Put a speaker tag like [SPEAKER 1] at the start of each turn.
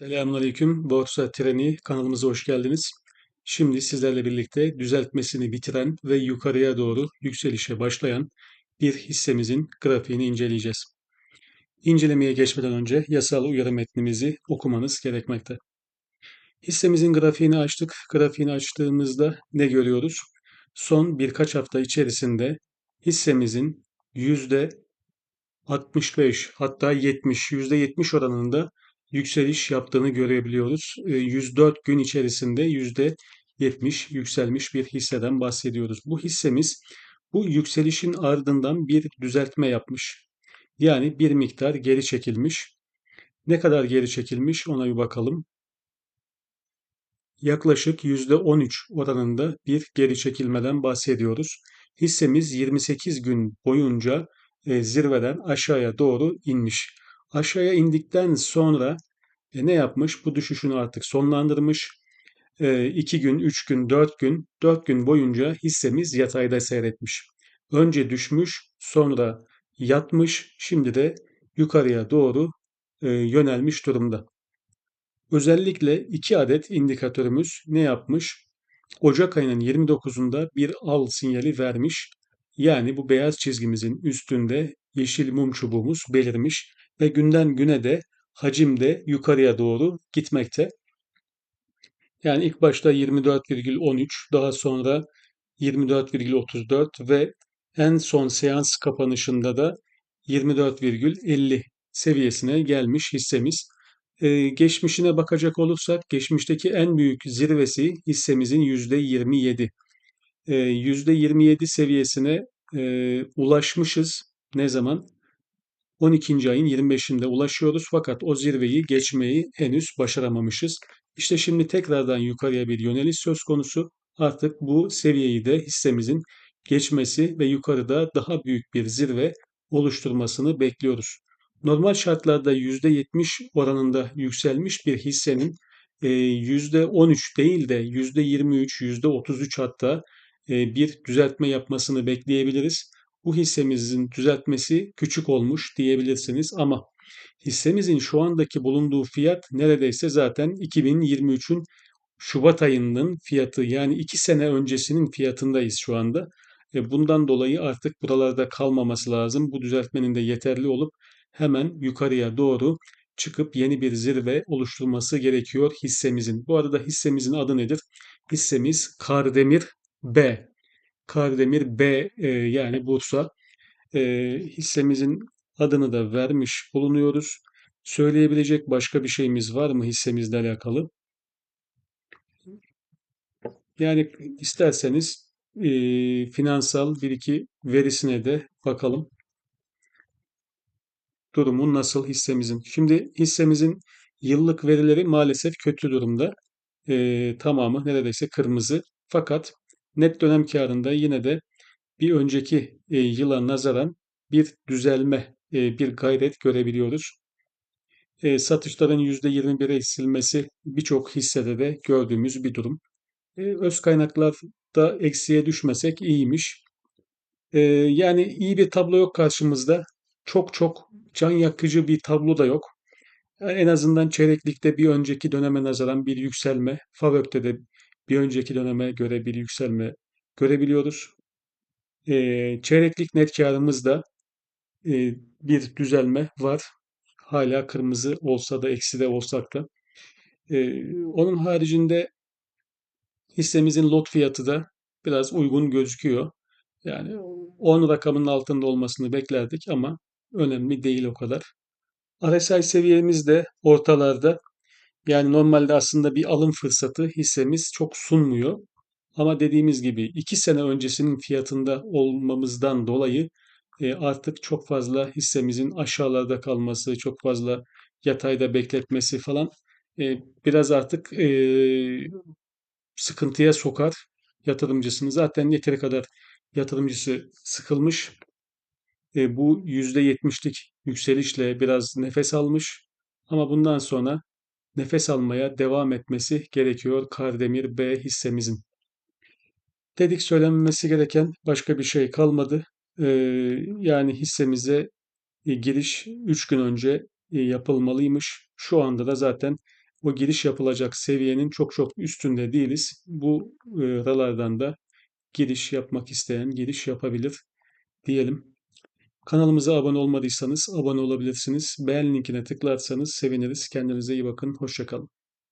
[SPEAKER 1] Selamünaleyküm. Borsa Treni kanalımıza hoş geldiniz. Şimdi sizlerle birlikte düzeltmesini bitiren ve yukarıya doğru yükselişe başlayan bir hissemizin grafiğini inceleyeceğiz. İncelemeye geçmeden önce yasal uyarı metnimizi okumanız gerekmekte. Hissemizin grafiğini açtık. Grafiğini açtığımızda ne görüyoruz? Son birkaç hafta içerisinde hissemizin %65 hatta 70, %70 oranında yükseliş yaptığını görebiliyoruz. 104 e, gün içerisinde %70 yükselmiş bir hisseden bahsediyoruz. Bu hissemiz bu yükselişin ardından bir düzeltme yapmış. Yani bir miktar geri çekilmiş. Ne kadar geri çekilmiş ona bir bakalım. Yaklaşık %13 oranında bir geri çekilmeden bahsediyoruz. Hissemiz 28 gün boyunca e, zirveden aşağıya doğru inmiş. Aşağıya indikten sonra e, ne yapmış? Bu düşüşünü artık sonlandırmış. 2 e, gün, 3 gün, 4 gün, 4 gün boyunca hissemiz yatayda seyretmiş. Önce düşmüş, sonra yatmış, şimdi de yukarıya doğru e, yönelmiş durumda. Özellikle iki adet indikatörümüz ne yapmış? Ocak ayının 29'unda bir al sinyali vermiş. Yani bu beyaz çizgimizin üstünde yeşil mum çubuğumuz belirmiş ve günden güne de hacim de yukarıya doğru gitmekte. Yani ilk başta 24,13 daha sonra 24,34 ve en son seans kapanışında da 24,50 seviyesine gelmiş hissemiz. Ee, geçmişine bakacak olursak geçmişteki en büyük zirvesi hissemizin %27. Ee, %27 seviyesine e, ulaşmışız. Ne zaman? 12. ayın 25'inde ulaşıyoruz fakat o zirveyi geçmeyi henüz başaramamışız. İşte şimdi tekrardan yukarıya bir yöneliş söz konusu. Artık bu seviyeyi de hissemizin geçmesi ve yukarıda daha büyük bir zirve oluşturmasını bekliyoruz. Normal şartlarda %70 oranında yükselmiş bir hissenin %13 e, değil de %23, %33 hatta e, bir düzeltme yapmasını bekleyebiliriz bu hissemizin düzeltmesi küçük olmuş diyebilirsiniz ama hissemizin şu andaki bulunduğu fiyat neredeyse zaten 2023'ün Şubat ayının fiyatı yani 2 sene öncesinin fiyatındayız şu anda. E bundan dolayı artık buralarda kalmaması lazım. Bu düzeltmenin de yeterli olup hemen yukarıya doğru çıkıp yeni bir zirve oluşturması gerekiyor hissemizin. Bu arada hissemizin adı nedir? Hissemiz Kardemir B. Kardemir B e, yani Bursa e, hissemizin adını da vermiş bulunuyoruz. Söyleyebilecek başka bir şeyimiz var mı hissemizle alakalı? Yani isterseniz e, finansal bir iki verisine de bakalım. Durumu nasıl hissemizin? Şimdi hissemizin yıllık verileri maalesef kötü durumda. E, tamamı neredeyse kırmızı. Fakat Net dönem karında yine de bir önceki e, yıla nazaran bir düzelme, e, bir gayret görebiliyoruz. E, satışların %21'e eksilmesi birçok hissede de gördüğümüz bir durum. Öz kaynaklarda eksiye düşmesek iyiymiş. Yani iyi bir tablo yok karşımızda. Çok çok can yakıcı bir tablo da yok. En azından çeyreklikte bir önceki döneme nazaran bir yükselme, FAVÖK'te de bir önceki döneme göre bir yükselme görebiliyoruz. E, çeyreklik net karımızda e, bir düzelme var. Hala kırmızı olsa da eksi de olsak da. E, onun haricinde hissemizin lot fiyatı da biraz uygun gözüküyor. Yani 10 rakamının altında olmasını beklerdik ama önemli değil o kadar. RSI seviyemiz de ortalarda. Yani normalde aslında bir alım fırsatı hissemiz çok sunmuyor. Ama dediğimiz gibi iki sene öncesinin fiyatında olmamızdan dolayı e, artık çok fazla hissemizin aşağılarda kalması, çok fazla yatayda bekletmesi falan e, biraz artık e, sıkıntıya sokar yatırımcısını. Zaten yeteri kadar yatırımcısı sıkılmış. Bu %70'lik yükselişle biraz nefes almış. Ama bundan sonra nefes almaya devam etmesi gerekiyor Kardemir B hissemizin. Dedik söylenmesi gereken başka bir şey kalmadı. Ee, yani hissemize e, giriş 3 gün önce e, yapılmalıymış. Şu anda da zaten o giriş yapılacak seviyenin çok çok üstünde değiliz. Bu e, ralardan da giriş yapmak isteyen giriş yapabilir diyelim. Kanalımıza abone olmadıysanız abone olabilirsiniz. Beğen linkine tıklarsanız seviniriz. Kendinize iyi bakın. Hoşçakalın.